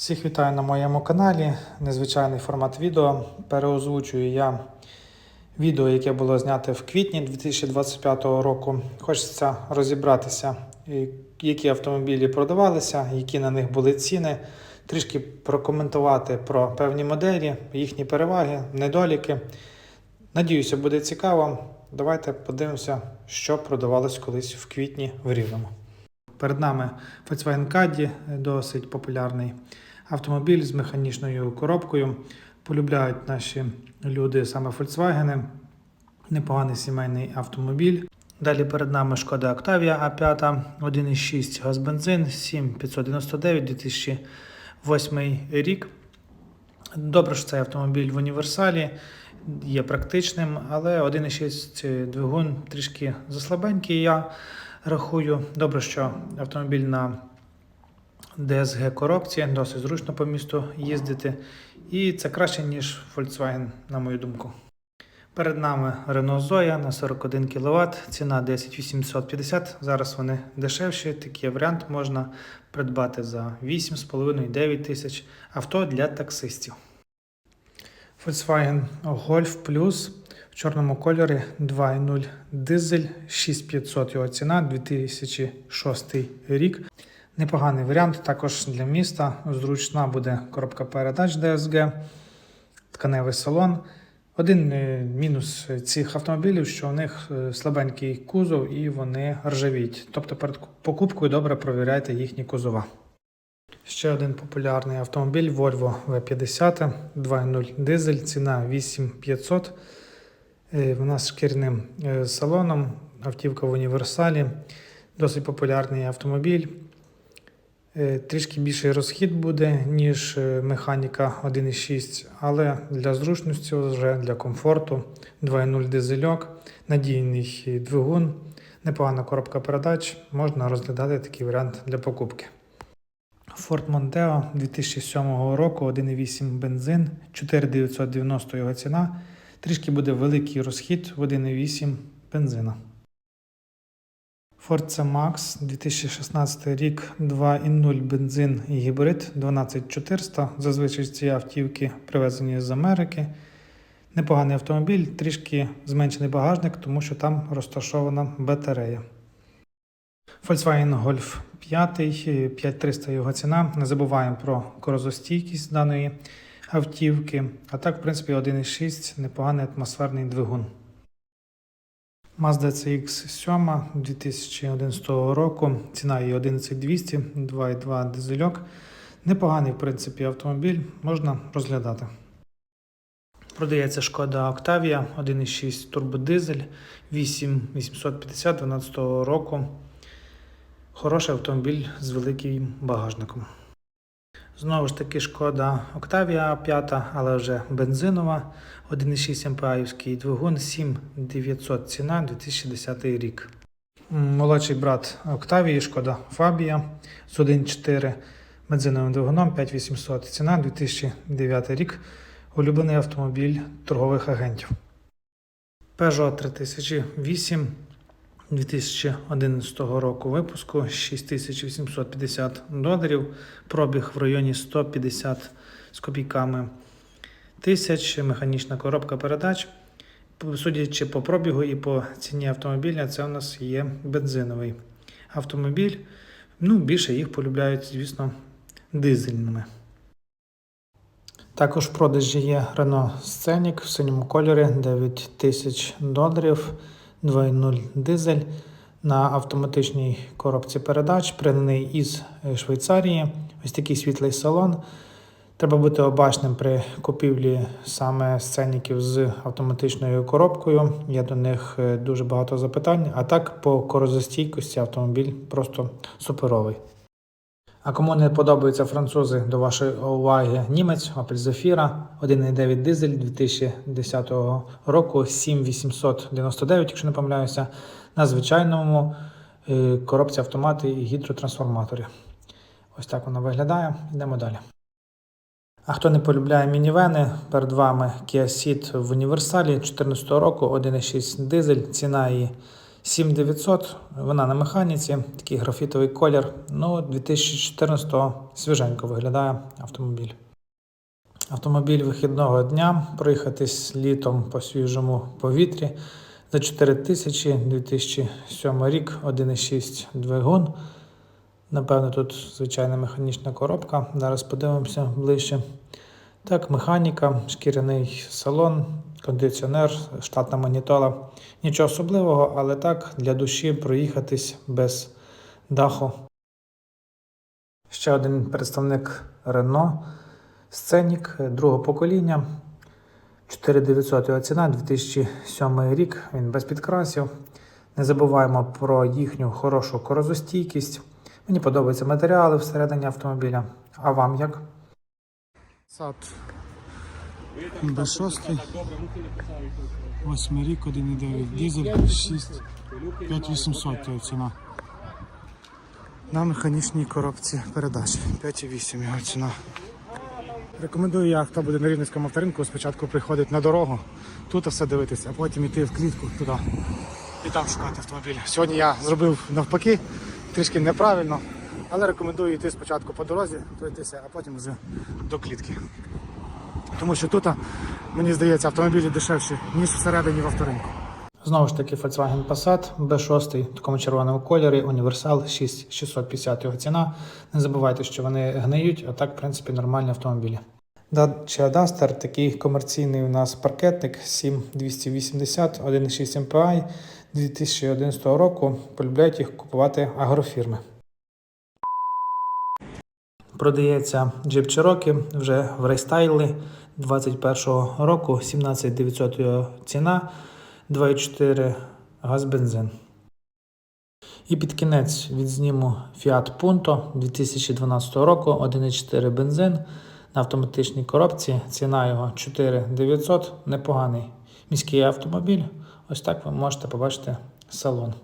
Всіх вітаю на моєму каналі. Незвичайний формат відео. Переозвучую я відео, яке було знято в квітні 2025 року. Хочеться розібратися, які автомобілі продавалися, які на них були ціни, трішки прокоментувати про певні моделі, їхні переваги, недоліки. Надіюся, буде цікаво. Давайте подивимося, що продавалось колись в квітні в Рівному. Перед нами Volkswagen Caddy, досить популярний автомобіль з механічною коробкою. Полюбляють наші люди саме Volkswagen. Непоганий сімейний автомобіль. Далі перед нами шкода Octavia A5, 1,6 газ бензин, 7599 2008 рік. Добре, що цей автомобіль в універсалі є практичним, але 1,6 двигун трішки заслабенький. Я рахую. Добре, що автомобіль на DSG коробці, досить зручно по місту їздити. І це краще, ніж Volkswagen, на мою думку. Перед нами Renault Zoe на 41 кВт, ціна 10850. Зараз вони дешевші. Такий варіант можна придбати за 8,5-9 тисяч авто для таксистів. Volkswagen Golf Plus в чорному кольорі 2.0 дизель 6500 його ціна 2006 рік. Непоганий варіант також для міста. Зручна буде коробка передач DSG, тканевий салон. Один е, мінус цих автомобілів, що у них е, слабенький кузов і вони ржавіють. Тобто перед покупкою добре провіряйте їхні кузова. Ще один популярний автомобіль Volvo V50 2.0 дизель, ціна 8500. Е, Вона з шкірним салоном, автівка в універсалі. Досить популярний автомобіль. Е, Трішки більший розхід буде, ніж е, механіка 1.6, але для зручності, вже для комфорту 2.0 дизельок, надійний двигун, непогана коробка передач. Можна розглядати такий варіант для покупки. Ford Mondeo 2007 року, 1.8 бензин, 4990 його ціна. Трішки буде великий розхід в 1.8 бензина. Ford C-Max 2016 рік 2.0 бензин і гібрид 12400. Зазвичай ці автівки привезені з Америки. Непоганий автомобіль, трішки зменшений багажник, тому що там розташована батарея. Volkswagen Golf 5, 5300 його ціна. Не забуваємо про корозостійкість даної автівки. А так, в принципі, 1.6 непоганий атмосферний двигун. Mazda CX7 2011 року. Ціна її 11200, 2.2 дизельок. Непоганий, в принципі, автомобіль, можна розглядати. Продається шкода Octavia 1.6 турбодизель 8850 12 року. Хороший автомобіль з великим багажником. Знову ж таки, шкода Octavia 5, але вже бензинова, 1,6 МПАївський двигун, 7900 ціна, 2010 рік. Молодший брат Octavia, шкода Fabia з 1,4 бензиновим двигуном, 5800 ціна, 2009 рік. Улюблений автомобіль торгових агентів. Peugeot 3008 2011 року випуску 6850 доларів, пробіг в районі 150 з копійками тисяч, механічна коробка передач. Судячи по пробігу і по ціні автомобіля, це у нас є бензиновий автомобіль. Ну, більше їх полюбляють, звісно, дизельними. Також в продажі є Renault Scenic в синьому кольорі 9 тисяч доларів. 2.0 дизель на автоматичній коробці передач, пригнаний із Швейцарії. Ось такий світлий салон. Треба бути обачним при купівлі саме сценіків з автоматичною коробкою. Є до них е, дуже багато запитань. А так, по корозостійкості автомобіль просто суперовий. А кому не подобаються французи до вашої уваги німець Opel Zafira 1.9 дизель 2010 року 7899, якщо не помиляюся, на звичайному е, коробці автомати і гідротрансформаторі. Ось так вона виглядає. Йдемо далі. А хто не полюбляє мінівени, перед вами Kia Ceed в універсалі 2014 року 1.6 дизель, ціна її 7900, вона на механіці, такий графітовий колір. Ну, 2014-го свіженько виглядає автомобіль. Автомобіль вихідного дня, проїхатись літом по свіжому повітрі за 4 тисячі, 2007 рік, 1,6 двигун. Напевно, тут звичайна механічна коробка. Зараз подивимося ближче. Так, механіка, шкіряний салон, кондиціонер, штатна манітола. Нічого особливого, але так, для душі проїхатись без даху. Ще один представник Renault. Сценік другого покоління. 4900 його ціна, 2007 рік. Він без підкрасів. Не забуваємо про їхню хорошу корозостійкість. Мені подобаються матеріали всередині автомобіля. А вам як? Сад Б6. 8 рік, 1,9 дизель, 6, 5800 ціна. На механічній коробці передач. 5,8 його ціна. Рекомендую я, хто буде на рівненському авторинку, спочатку приходить на дорогу, тут все дивитися, а потім йти в клітку туди і там шукати автомобіль. Сьогодні я зробив навпаки, трішки неправильно, але рекомендую йти спочатку по дорозі, пройтися, а потім вже до клітки. Тому що тут, мені здається, автомобілі дешевші, ніж всередині в авторинку. Знову ж таки, Volkswagen Passat B6 в такому червоному кольорі, універсал 6650 його ціна. Не забувайте, що вони гниють, а так, в принципі, нормальні автомобілі. Dacia Duster, такий комерційний у нас паркетник 7280, 1,6 MPI 2011 року. Полюбляють їх купувати агрофірми. Продається Jeep Cherokee вже в рейстайлі 21 року, 17900 ціна, 2,4 газ бензин. І під кінець відзніму Fiat Punto 2012 року, 1,4 бензин на автоматичній коробці. Ціна його 4900, непоганий міський автомобіль. Ось так ви можете побачити салон.